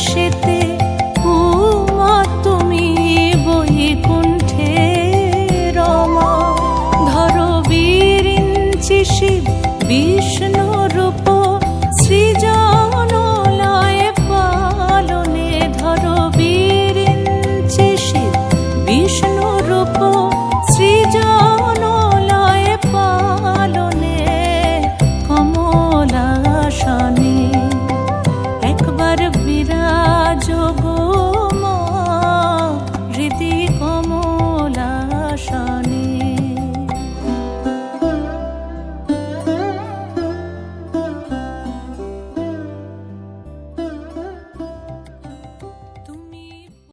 বসেতে উমা তুমি বই কুণ্ঠে রমা। ধর বীরিঞ্চি শিব বিষ্ণু